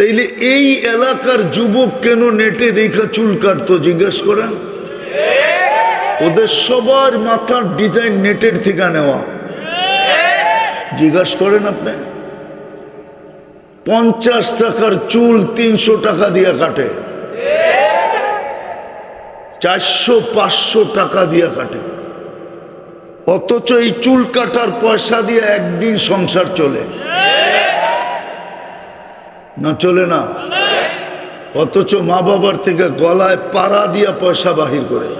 তাইলে এই এলাকার যুবক কেন নেটে দেখা চুল কাটতো, জিজ্ঞেস করেন ওদের সবার মাথার ডিজাইন নেটের থেকে নেওয়া। জিজ্ঞাসা করেন আপনি? পঞ্চাশ টাকার চুল তিনশো টাকা দিয়ে কাটে। চারশো, পাঁচশো টাকা দিয়ে কাটে। অথচ এই চুল কাটার পয়সা দিয়ে একদিন সংসার চলে। না চলে না। অথচ মা বাবার থেকে গলায় পাড়া দিয়া পয়সা বাহির করে।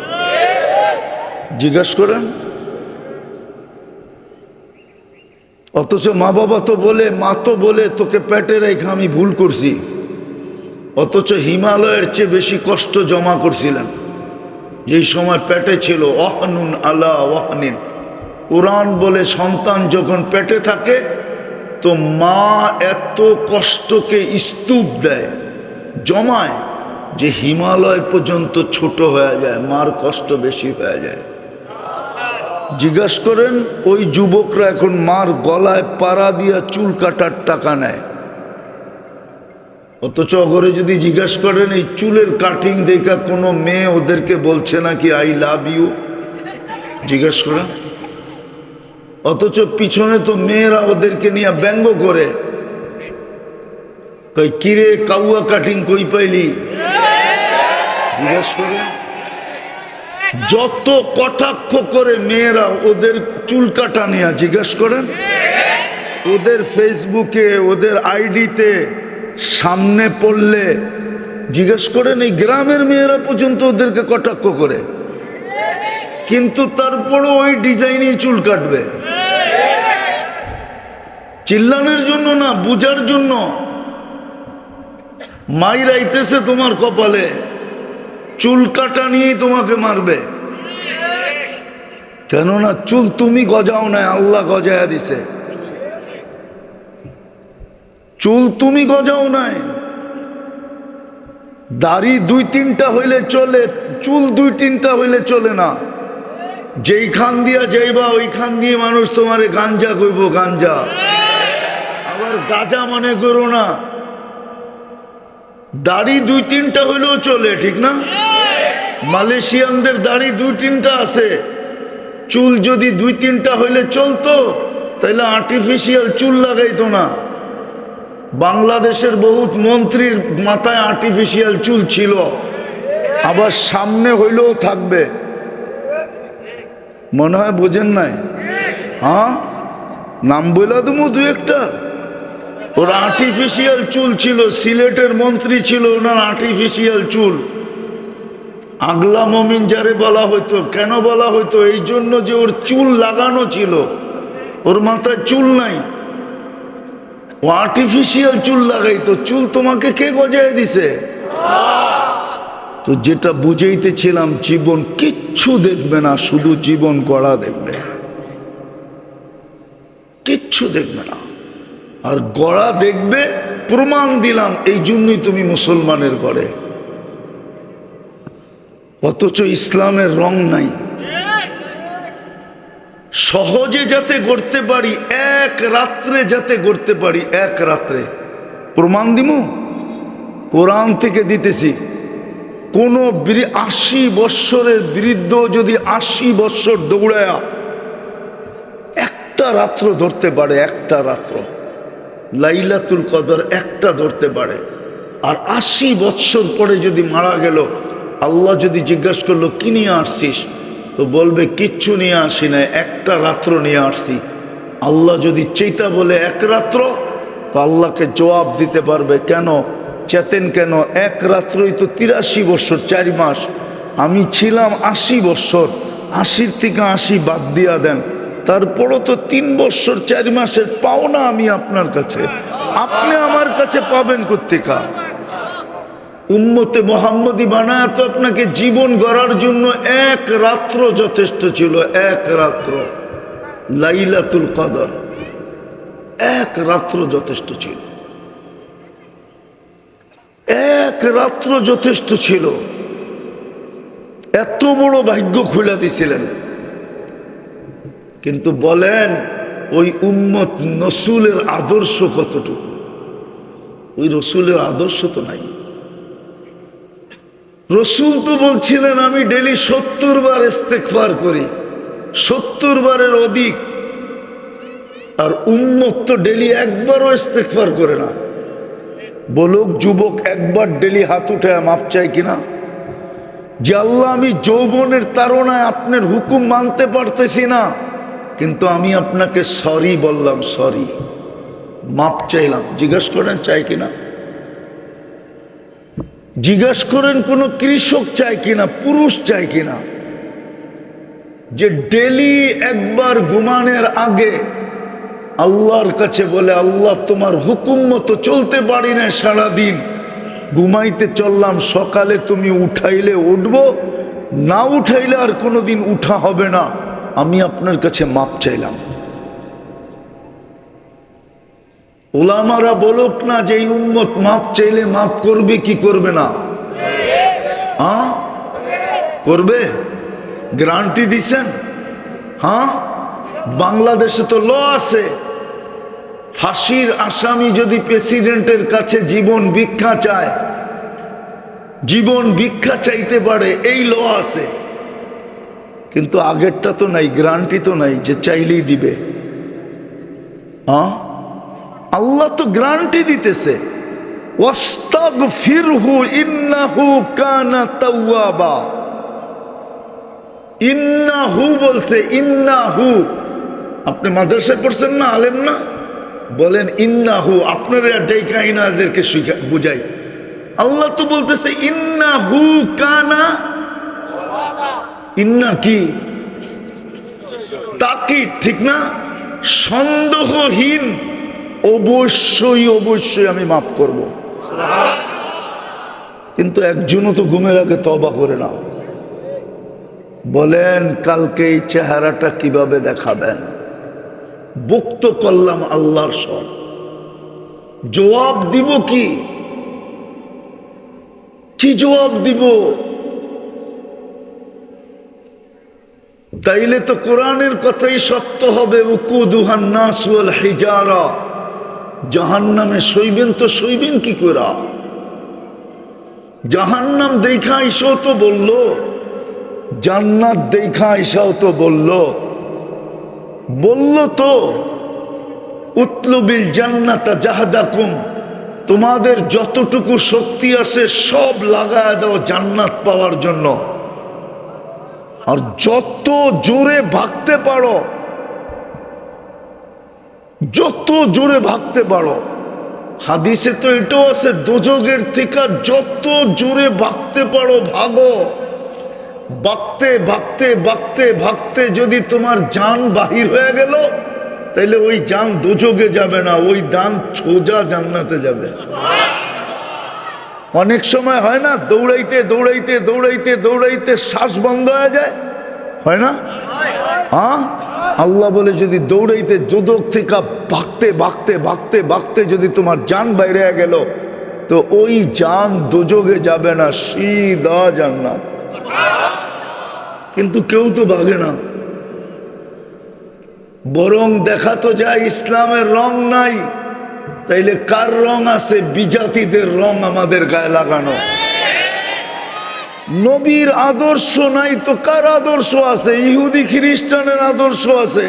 জিজ্ঞাসা করেন? অথচ মা বাবা তো বলে, মা তো বলে, তোকে পেটে রেখে আমি ভুল করছি। অথচ হিমালয়ের চেয়ে বেশি কষ্ট জমা করছিলেন। যেই সময় পেটে ছিল অহনুন আলা ওয়াহনিন। কোরআন বলে সন্তান যখন পেটে থাকে তো মা এত কষ্টকে স্তূপ দেয়, জমায় যে হিমালয় পর্যন্ত ছোট হয়ে যায়, মার কষ্ট বেশি হয়ে যায়। জিজ্ঞাস করেন, ওই যুবকরা এখন মার গলায় পাড়া দিয়া চুল কাটার টাকা নেয়? অথচ অগরে যদি জিজ্ঞাস করেন, এই চুলের কাটিং দেখা কোনো মেয়ে ওদেরকে বলছে নাকি, আই লাভ ইউ? জিজ্ঞাস করেন অথচ পিছনে তো মেয়েরা ওদেরকে নিয়ে ব্যঙ্গ করে। কিরে কাউয়া কাটিং কই পাইলি? জিজ্ঞাস যত কটাক্ষ করে মেয়েরা ওদের চুল কাটা নিয়ে জিজ্ঞাস করেন, ওদের ফেসবুকে, ওদের আইডিতে সামনে পড়লে জিজ্ঞেস করেন, এই গ্রামের মেয়েরা পর্যন্ত ওদেরকে কটাক্ষ করে? কিন্তু তারপরও ওই ডিজাইনই চুল কাটবে। চিল্লানের জন্য না, বুঝার জন্য। মাই রাইতেছে তোমার কপালে। চুল কাটা নিয়েই তোমাকে মারবে। কেননা চুল তুমি গজাও না আল্লাহ গজায়া দিছে। চুল তুমি গজাও নাই। দাড়ি দুই তিনটা হইলে চলে, চুল দুই তিনটা হইলে চলে না। যেইখান দিয়া যাইবা ওইখান দিয়ে মানুষ তোমারে গাঞ্জা কইব, গাঞ্জা। আবার গাজা মনে করো না। দাড়ি দুই তিনটা হইলেও চলে, ঠিক না? মালয়েশিয়ানদের দাড়ি দুই তিনটা আছে। চুল যদি দুই তিনটা হইলে চলতো তাহলে আর্টিফিশিয়াল চুল লাগাইতো না। বাংলাদেশের বহুত মন্ত্রীর মাথায় আর্টিফিশিয়াল চুল ছিল। আবার সামনে হইলেও থাকবে। মনে হয় বোঝেন নাই। হ্যাঁ? নাম বইলা তুমি দু একটা। ওর আর্টিফিশিয়াল চুল ছিল, সিলেটের মন্ত্রী ছিল, ওনার আর্টিফিশিয়াল চুল। আগলা মমিন যারে বলা হইতো, কেন বলা হইতো? এই জন্য যে ওর চুল লাগানো ছিল, ওর মাথায় চুল নাই। ও আর্টিফিশিয়াল চুল লাগাইতো। চুল তোমাকে কে গজায় দিছে? তো যেটা বুঝাইতেছিলাম, জীবন কিচ্ছু দেখবে না, শুধু জীবন গড়া দেখবে। কিচ্ছু দেখবে না। আর গড়া দেখবে, প্রমাণ দিলাম, এই জন্যই তুমি মুসলমানের গড়ে অথচ ইসলামের রং নাই। সহজে যাতে গড়তে পারি, এক রাত্রে যাতে গড়তে পারি, এক রাত্রে। প্রমাণ দিমু? কোরআন থেকে দিতেছি। কোন আশি বৎসরের বৃদ্ধ যদি আশি বৎসর দৌড়ায়া একটা রাত্র ধরতে পারে, একটা রাত্র। লাইলাতুল কদর একটা ধরতে পারে। আর আশি বৎসর পরে যদি মারা গেল, আল্লাহ যদি জিজ্ঞাসা করল, কি নিয়ে আসছিস? তো বলবে, কিচ্ছু নিয়ে আসি না, একটা রাত্র নিয়ে আসছি। আল্লাহ যদি চেতা বলে, এক রাত্র? তো আল্লাহকে জবাব দিতে পারবে, কেন? চেতেন কেন? এক রাত্রই তো তিরাশি বছর, চারি মাস। আমি ছিলাম আশি বছর। আশির থেকে আশি বাদ দিয়া দেন। তারপরও তো তিন বছর, চারি মাসের পাওনা আমি আপনার কাছে। আপনি আমার কাছে পাবেন কোথেকা উম্মতে মোহাম্মদী বানায় তো আপনাকে জীবন গড়ার জন্য এক রাত্র যথেষ্ট ছিল, এক রাত্র। লাইলাতুল কদর। এক রাত্র যথেষ্ট ছিল। এক রাত্র যথেষ্ট ছিল। এত বড় ভাগ্য খুলে দিছিলেন। কিন্তু বলেন, ওই উম্মত নসুলের আদর্শ কতটুকু? ওই রসুলের আদর্শ তো নাই। রসুল তো বলছিলেন, আমি ডেলি সত্তর বার ইস্তেকবার করি, সত্তর বারের অধিক। আর উন্মত তো ডেলি একবারও ইস্তেকবার করে না। বলুক, যুবক, একবার ডেলি হাত উঠে মাপ চাই কিনা? যে আল্লাহ আমি যৌবনের তাড়নায় আপনার হুকুম মানতে পারতেছি না, কিন্তু আমি আপনাকে সরি বললাম, সরি। মাপ চাইলাম। জিজ্ঞেস করেন চাই কিনা? জিজ্ঞাস করেন, কোনো কৃষক চাই কিনা, পুরুষ চাই কিনা? যে ডেলি একবার ঘুমানের আগে আল্লাহর কাছে বলে, আল্লাহ, তোমার হুকুম মতো চলতে পারি না সারাদিন। ঘুমাইতে চললাম, সকালে তুমি উঠাইলে উঠব, না উঠাইলে আর কোনোদিন উঠা হবে না। আমি আপনার কাছে মাপ চাইলাম। ওলামারা বলুক না যে এই উম্মত মাপ চাইলে মাপ করবে, কি করবে না? হ্যাঁ? করবে? গ্যারান্টি দিছেন? হ্যাঁ? বাংলাদেশে তো ল আছে। ফাঁসির আসামি যদি প্রেসিডেন্টের কাছে জীবন ভিক্ষা চায়, জীবন ভিক্ষা চাইতে পারে, এই ল আছে। কিন্তু আগেরটা তো নাই, গ্যারান্টি তো নাই যে চাইলেই দিবে। আল্লাহ তো গ্যারান্টি দিতেছে। ইন্নাহু বলছে, ইন্নাহু। আপনি মাদ্রাসায় পড়ছেন না, আলেম না? বলেন, ইন্নাহু, আপনারা ডেকা ইনাদেরকে বুঝাই। আল্লাহ তো বলতেছে, ইন্নাহু কানা, ইন্না কি? তাকি ঠিক না? সন্দেহহীন। অবশ্যই অবশ্যই আমি মাফ করব। কিন্তু একজনও তো ঘুমের আগে তবা করে না বলেন, কালকে এই চেহারাটা কীভাবে দেখাবেন? বক্ত করলাম আল্লাহর সব জবাব দিব কি? কি জবাব দিব? তাইলে তো কোরআনের কথাই সত্য হবে হিজারা। জাহান্নামে সইবেন তো সইবেন কি করা জাহান্নাম দেখা এসেও তো বলল, জান্নাত দেখা এসেও তো বলল। বলল তো উতলুবিল জান্নাতা জাহাদাকুম, তোমাদের যতটুকু শক্তি আছে সব লাগায় দাও জান্নাত পাওয়ার জন্য। আর যত জোরে ভাগতে পারো, যত জোরে ভাগতে পারো, হাদিসে তো এটাও আছে দোজগের থেকে যত জোরে ভাগতে পারো, ভাগো। বাগতে ভাগতে ভাগতে ভাগতে যদি তোমার যান বাহির হয়ে গেল, তাইলে ওই যান দোজগে যাবে না, ওই দান সোজা জান্নাতে যাবে। অনেক সময় হয় না, দৌড়াইতে দৌড়াইতে দৌড়াইতে দৌড়াইতে শ্বাস বন্ধ হয়ে যায়? হয় না? হ্যাঁ আল্লাহ বলে যদি দৌড়াইতে, যোদক থেকে ভাগতে ভাগতে ভাগতে ভাগতে যদি তোমার যান বাইরে গেল, তো ওই যান দোজগে যাবে না, সিধা জান্নাত। কিন্তু কেউ তো ভাগে না। বরং দেখা তো যায় ইসলামের রং নাই, তাইলে কার রং আছে? বিজাতিদের রং আমাদের গায়ে লাগানো। নবীর আদর্শ নাই তো কার আদর্শ আছে? ইহুদি, খ্রিস্টানের আদর্শ আছে।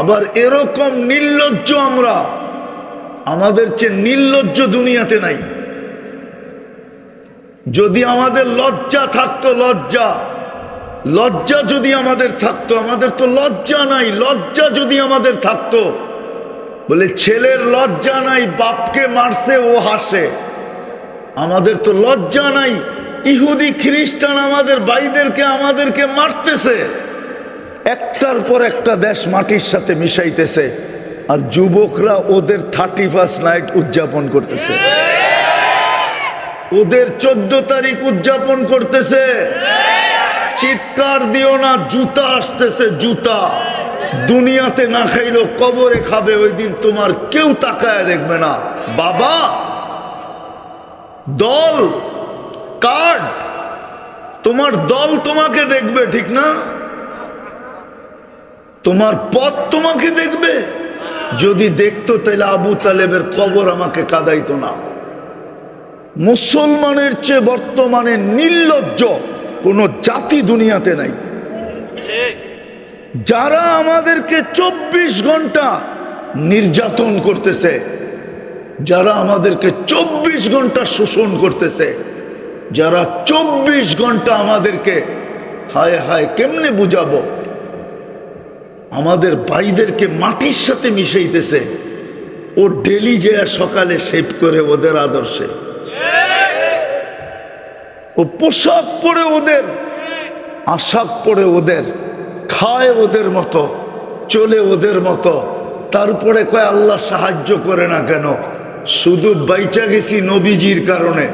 আবার এরকম নির্লজ্জ আমরা, আমাদের চেয়ে নির্লজ্জ দুনিয়াতে নাই। যদি আমাদের লজ্জা থাকতো, লজ্জা। লজ্জা যদি আমাদের থাকতো, আমাদের তো লজ্জা নাই, লজ্জা যদি আমাদের থাকতো। বলে, ছেলের লজ্জা নাই, বাপকে মারছে, ও হাসে। আমাদের তো লজ্জা নাই, ইহুদি, খ্রিস্টান আমাদের ভাইদেরকে, আমাদেরকে মারতেছে। একটার পর একটা দেশ মাটির সাথে মিশাইতেছে, আর যুবকরা ওদের থার্টি ফার্স্ট নাইট উদযাপন করতেছে। ওদের চোদ্দ তারিখ উদযাপন করতেছে। চিৎকার দিও না, জুতা আসতেছে, জুতা। দুনিয়াতে না খাইলেও কবরে খাবে, ওই দিন তোমার কেউ তাকায় দেখবে না। বাবা, দল, কার্ড, তোমার দল তোমাকে দেখবে, ঠিক না? তোমার পথ তোমাকে দেখবে। যদি দেখতো তাহলে আবু তালেবের কবর আমাকে কাদাইতো না। মুসলমানের চেয়ে বর্তমানে নির্লজ্জ কোনো জাতি দুনিয়াতে নাই। যারা আমাদেরকে চব্বিশ ঘণ্টা নির্যাতন করতেছে যারা আমাদেরকে চব্বিশ ঘণ্টা শোষণ করতেছে যারা চব্বিশ ঘণ্টা আমাদেরকে হায় হায় কেমনে বুঝাবো? আমাদের ভাইদেরকে মাটির সাথে মিশাইতেছে। ও ডেলি যে সকালে শেভ করে ওদের আদর্শে। ও পোশাক পরে ওদের, আশাক পরে ওদের, খায় ওদের মতো, চলে ওদের মতো। তারপরে কয়, আল্লাহ সাহায্য করে না কেন? শুধু বাইচা গেছি নবীজির কারণে,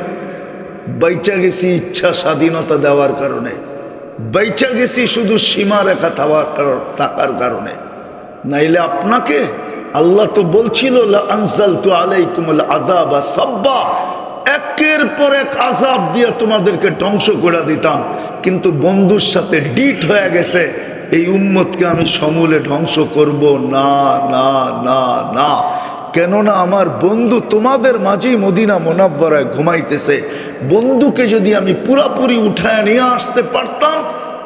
বাইচা গেছি ইচ্ছা স্বাধীনতা দেওয়ার কারণে, বাইচা গেছি শুধু সীমা রেখা থাকার কার- থাকার কারণে। নাইলে আপনাকে আল্লাহ তো বলছিল আনসাল তো আলাইকুমুল আদাবা সাব্বা। একের পর এক আজাব দিয়ে তোমাদেরকে ধ্বংস করে দিতাম। কিন্তু বন্ধুর সাথে ডিট হয়ে গেছে, এই উম্মতকে আমি সমূলে ধ্বংস করব। না না না না। কেননা আমার বন্ধু তোমাদের মাঝেই মদিনা মোনাব্বরায় ঘুমাইতেছে। বন্ধুকে যদি আমি পুরাপুরি উঠায় নিয়ে আসতে পারতাম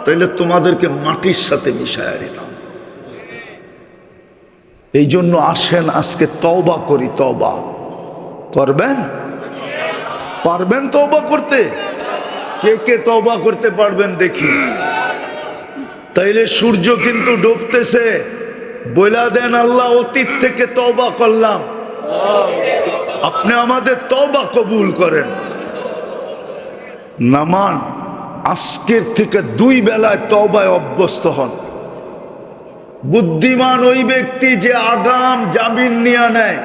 তাহলে তোমাদেরকে মাটির সাথে মিশাইয়া দিতাম। এই জন্য আসেন, আজকে তওবা করি, তওবা। করবেন? পারবেন তওবা করতে? কে কে তওবা করতে পারবেন দেখি। তাইলে সূর্য কিন্তু ডুবতেছে। বইলা দেন আল্লাহ, অতীত থেকে তওবা করলাম। আপনি আমাদের তওবা কবুল করেন। নামান আজকের থেকে দুই বেলায় তওবায় অভ্যস্ত হন। বুদ্ধিমান ওই ব্যক্তি যে আগাম জামিন নিয়ে নেয়,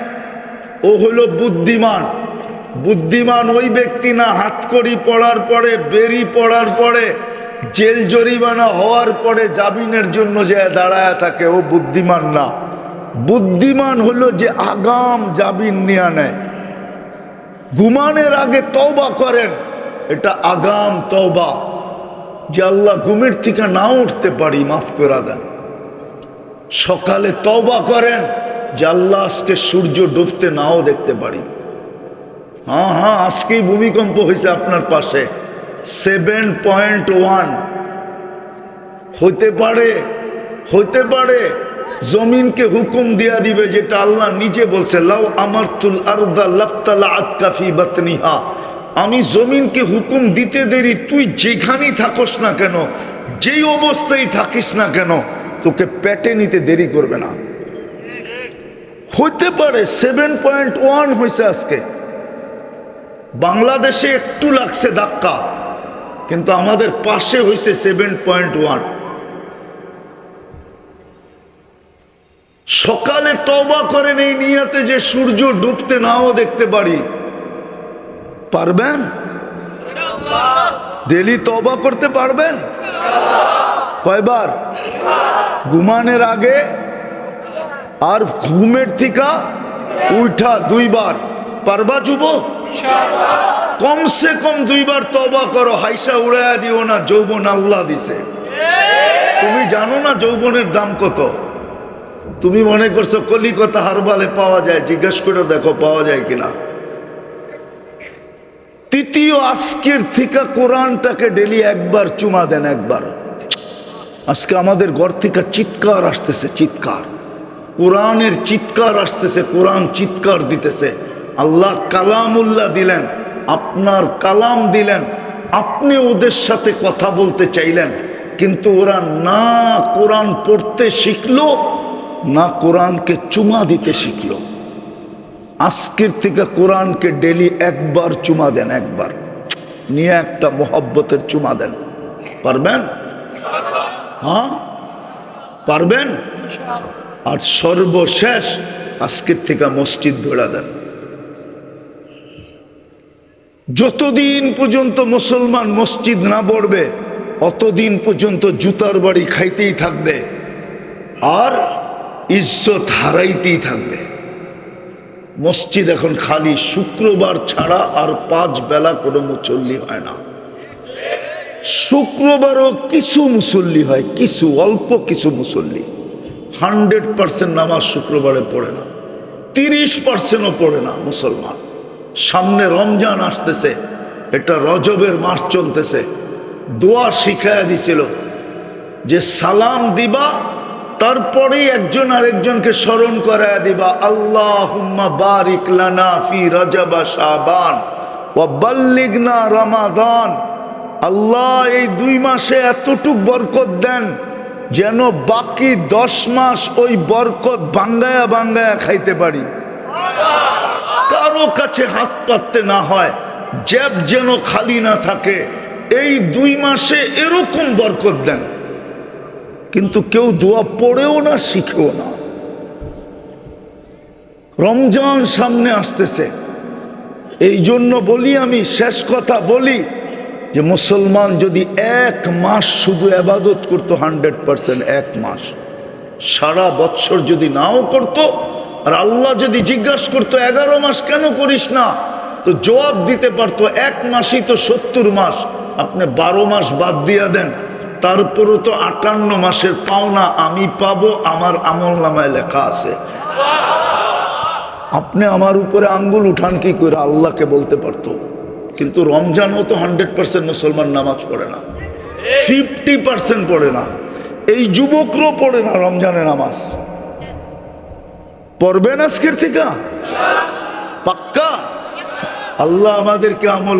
ও হলো বুদ্ধিমান। বুদ্ধিমান ওই ব্যক্তি না হাতকড়ি পড়ার পরে, বেরি পড়ার পরে, জেল জরিমানা হওয়ার পরে জামিনের জন্য যে দাঁড়ায় থাকে, ও বুদ্ধিমান না। বুদ্ধিমান হলো যে আগাম জামিন নিয়ে নেয়। ঘুমানের আগে তওবা করেন, এটা আগাম তওবা। যে আল্লাহ ঘুমের থেকে না উঠতে পারি, মাফ করে দেন। সকালে তওবা করেন, যে আল্লাহ আজকে সূর্য ডুবতে নাও দেখতে পারি। হ্যাঁ হ্যাঁ আজকেই ভূমিকম্প হয়েছে আপনার পাশে। সেভেন পয়েন্ট ওয়ান হতে পারে হতে পারে। জমিনকে হুকুম দিয়া দিবে যেটা আল্লাহ নিজে বলছে, লাউ আমার তুল আরদা লাপ্তালা আতকাফি বাতনিহা। আমি জমিনকে হুকুম দিতে দেরি, তুই যেখানেই থাকস না কেন, যেই অবস্থায় থাকিস না কেন, তোকে পেটে নিতে দেরি করবে না। হইতে পারে সেভেন পয়েন্ট ওয়ান হয়েছে আজকে। বাংলাদেশে একটু লাগছে ধাক্কা, কিন্তু আমাদের পাশে হয়েছে সেভেন পয়েন্ট ওয়ান সকালে তবা করেন এই নিয়াতে যে সূর্য ডুবতে নাও দেখতে পারি। পারবেন? ডেলি তবা করতে পারবেন? কয়বার? ঘুমানের আগে আর ঘুমের থিকা উঠা দুইবার। পারবা যুবক? কমসে কম দুইবার তবা করো হাইসা উড়াইয়া দিও না যৌবন আল্লাহ দিছে। তুমি জানো না যৌবনের দাম কত? তুমি মনে করছ কলিকতা হারবালে পাওয়া যায় জিজ্ঞেস করে দেখো পাওয়া যায় কিনা। তৃতীয় আজকের থেকে কোরআনটাকে ডেলি একবার চুমা দেন একবার। আজকে আমাদের ঘর থেকে চিৎকার আসতেছে চিৎকার। কোরআনের চিৎকার আসতেছে কোরআন চিৎকার দিতেছে। আল্লাহ কালামুল্লাহ দিলেন, আপনার কালাম দিলেন, আপনি ওদের সাথে কথা বলতে চাইলেন, কিন্তু ওরা না কোরআন পড়তে শিখলো, না কোরআনকে চুমা দিতে শিখল। আজকের থেকে কোরআনকে ডেলি একবার চুমা দেন, একবার। নিয়ে একটা মোহব্বতের চুমা দেন। পারবেন? হ্যাঁ? পারবেন? আর সর্বশেষ আজকের থেকে মসজিদ ভেড়া দেন। যতদিন পর্যন্ত মুসলমান মসজিদ না পড়বে, অতদিন পর্যন্ত জুতার বাড়ি খাইতেই থাকবে আর ইজ্জত হারাইতেই থাকবে। মসজিদ এখন খালি শুক্রবার ছাড়া আর পাঁচ বেলা কোনো মুসল্লি হয় না। শুক্রবারও কিছু মুসল্লি হয়, কিছু, অল্প কিছু মুসল্লি। হান্ড্রেড পার্সেন্ট নামাজ শুক্রবারে পড়ে না, তিরিশ পার্সেন্টও পড়ে না মুসলমান। সামনে রমজান আসতেছে এটা রজবের মাস চলতেছে। দোয়া শিখাইয়া দিছিল যে সালাম দিবা, তারপরেই একজন আরেকজনকে স্মরণ করায় দিবা। আল্লাহ বারিক লানা ফি রজবা শাবান ও বাল্লিগনা রমাদান। আল্লাহ এই দুই মাসে এতটুক বরকত দেন যেন বাকি দশ মাস ওই বরকত বাঙ্গায়া বাঙ্গায়া খাইতে পারি। কারও কাছে হাত পাততে না হয়, জ্যাব যেন খালি না থাকে, এই দুই মাসে এরকম বরকত দেন। কিন্তু কেউ দোয়া পড়েও না, শিখেও না। রমজান সামনে আসতেছে। এই জন্য বলি আমি, শেষ কথা বলি যে মুসলমান যদি এক মাস শুধু আবাদত করতো, হান্ড্রেড পার্সেন্ট এক মাস। সারা বৎসর যদি নাও করতো আর আল্লাহ যদি জিজ্ঞাসা করতো, এগারো মাস কেন করিস না? তো জবাব দিতে পারতো, এক মাসই তো সত্তর মাস। আপনি বারো মাস বাদ দিয়া দেন, তারপরও তো আটান্ন মাসের পাওনা আমি পাবো, আমার আমল নামায় লেখা আছে। আপনি আমার উপরে আঙ্গুল উঠান, কি করে আল্লাহকে বলতে পারতো? কিন্তু রমজানও তো হান্ড্রেড পার্সেন্ট মুসলমান নামাজ পড়ে না, ফিফটি পার্সেন্ট পড়ে না, এই যুবকরাও পড়ে না রমজানে নামাজ। পড়বেন আজকের থেকে? পাক্কা? আল্লাহ আমাদেরকে আমল